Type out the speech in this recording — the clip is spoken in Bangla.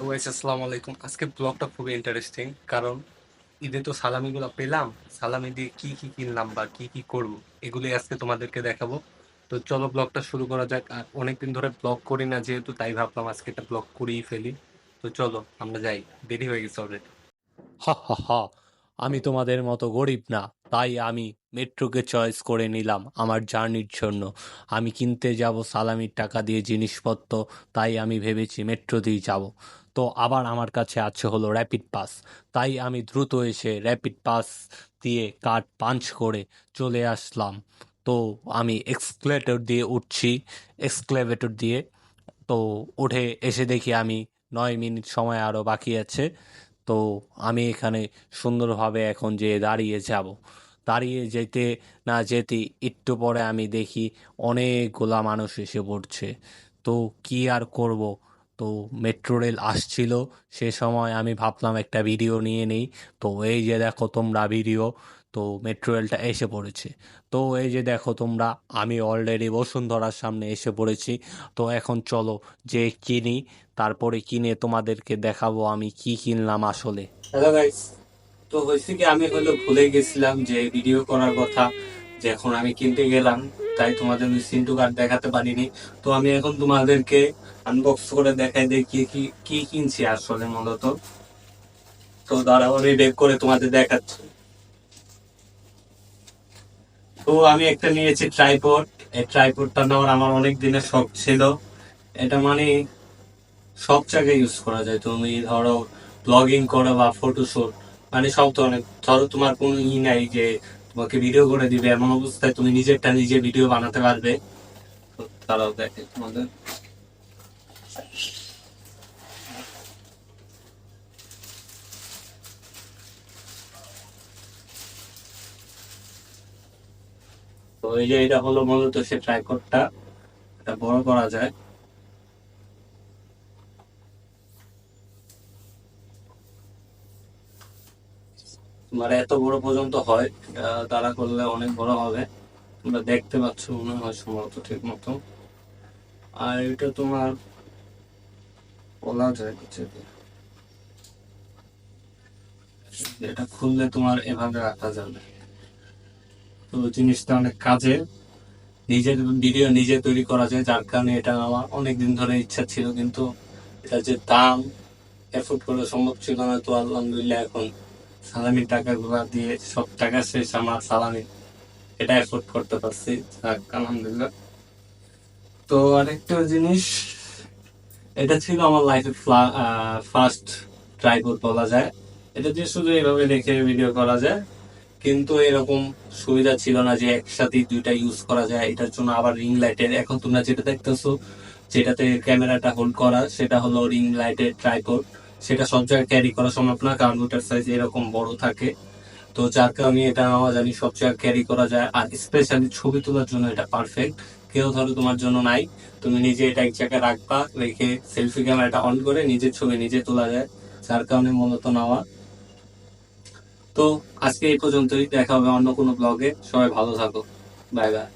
আসসালামু আলাইকুম। আজকে ব্লগটা খুবই ইন্টারেস্টিং কারণ ঈদে তো সালামিগুলো পেলাম। সালামি দিয়ে কি কি কিনলাম বা কি কি করব এগুলি আজকে তোমাদেরকে দেখাবো। তো চলো ব্লগটা শুরু করা যাক। আর অনেকদিন ধরে ব্লগ করি না, যেহেতু তাই ভাবলাম আজকে একটা ব্লগ করেই ফেলি। তো চলো, আমরা যাই। দেরি হয়ে গেছে অলরেডি হা হা হা, আমি তোমাদের মতো গরিব না। তাই আমি মেট্রোকে চয়েস করে নিলাম আমার জার্নির জন্য। আমি কিনতে যাব, সালামির টাকা দিয়ে জিনিসপত্র, তাই আমি ভেবেছি মেট্রো দিয়ে যাব। তো আবার আমার কাছে আছে হলো র্যাপিড পাস তাই আমি দ্রুত এসে র্যাপিড পাস দিয়ে কার্ড পাঞ্চ করে চলে আসলাম। তো আমি এক্সক্লেটর দিয়ে উঠছি এক্সক্লেভেটর দিয়ে। তো উঠে এসে দেখি আমি নয় মিনিট সময় আরও বাকি আছে। তো আমি এখানে সুন্দরভাবে এখন যে দাঁড়িয়ে যাব। দাঁড়িয়ে যেতে না যেতে একটু পরে আমি দেখি অনেকগুলা মানুষ এসে পড়ছে। তো কি আর করব? তো মেট্রো রেল আসছিল, সে সময় আমি ভাবলাম একটা ভিডিও নিয়ে নেই। তো এই যে দেখো তোমরা ভিডিও তো মেট্রো রেলটা এসে পড়েছে। তো এই যে দেখো তোমরা, আমি অলরেডি বসুন্ধরার সামনে এসে পড়েছি। তো এখন চলো যে কিনি, তারপরে কিনে তোমাদেরকে দেখাবো আমি কি কিনলাম আসলে। হ্যালো গাইস তো হয়েছে কি আমি হলো ভুলে গেছিলাম যে ভিডিও করার কথা, যে এখন আমি কিনতে গেলাম। তাই তোমাদের ওই সিন্টু কার্ড দেখাতে পারিনি। তো আমি এখন তোমাদেরকে আনবক্স করে দেখাই দিই কি কি কিনছি আসলে মূলত। তো দাঁড়াও, আমি বের করে তোমাদের দেখাচ্ছি। তো আমি একটা নিয়েছি ট্রাইপড এই ট্রাইপডটা নেওয়ার আমার অনেক দিনের শখ ছিল। এটা মানে সব জায়গায় ইউজ করা যায়। তুমি ধরো ব্লগিং করো বা ফটোশুট মানে সব ধরনের। ধরো তোমার কোনো ই নাই যে তোমাকে ভিডিও করে দিবে। এমন অবস্থায় তুমি নিজেরটা নিজে ভিডিও বানাতে পারবে। তারাও দেখে তোমাদের। তো এই যে এটা হলো মূলত সে ট্রাইপডটা এটা বড় করা যায়। মানে এত বড় পর্যন্ত হয় তারা করলে অনেক বড় হবে। তোমরা দেখতে পাচ্ছ, মনে হয় সম্ভবত ঠিক মতো। আর এটা তোমার বলা যায় কিছু এটা খুললে তোমার এভাবে রাখা যাবে। তো জিনিসটা অনেক কাজের নিজের ভিডিও নিজে তৈরি করা যায়, যার কারণে এটা আমার অনেকদিন ধরে ইচ্ছা ছিল, কিন্তু এটা যে দাম এফোর্ড করা সম্ভব ছিল না, তো আলহামদুলিল্লাহ এখন সালামির টাকাগুলো দিয়ে সব টাকা শেষ, আমার সালামি এটা এফোর্ড করতে পারছি। আলহামদুলিল্লাহ। তো আরেকটা জিনিস, এটা ছিল আমার লাইফের ফার্স্ট ট্রাইপড বলা যায়। এটা দিয়ে শুধু এইভাবে রেখে ভিডিও করা যায়, কিন্তু এরকম সুবিধা ছিল না যে একসাথে দুইটা ইউজ করা যায়। এটার জন্য আবার রিং লাইটের এখন তোমরা যেটা দেখতেছো, যেটাতে ক্যামেরাটা হোল্ড করা, সেটা হলো রিং লাইটের ট্রাইপড সেটা সব জায়গায় ক্যারি করা সম্ভব না, কারণ ওটার সাইজ এরকম বড় থাকে। তো যার কারণে এটা আমার জানি সব জায়গায় ক্যারি করা যায়। আর স্পেশালি ছবি তোলার জন্য এটা পারফেক্ট কেউ ধরো তোমার জন্য নাই, তুমি নিজে এটা এক জায়গায় রাখবা, রেখে সেলফি ক্যামেরাটা অন করে নিজের ছবি নিজে তোলা যায়, যার কারণে মূলত নেওয়া। তো আজকে এই পর্যন্তই, দেখা হবে অন্য কোনো ব্লগে সবাই ভালো থাকো। Bye bye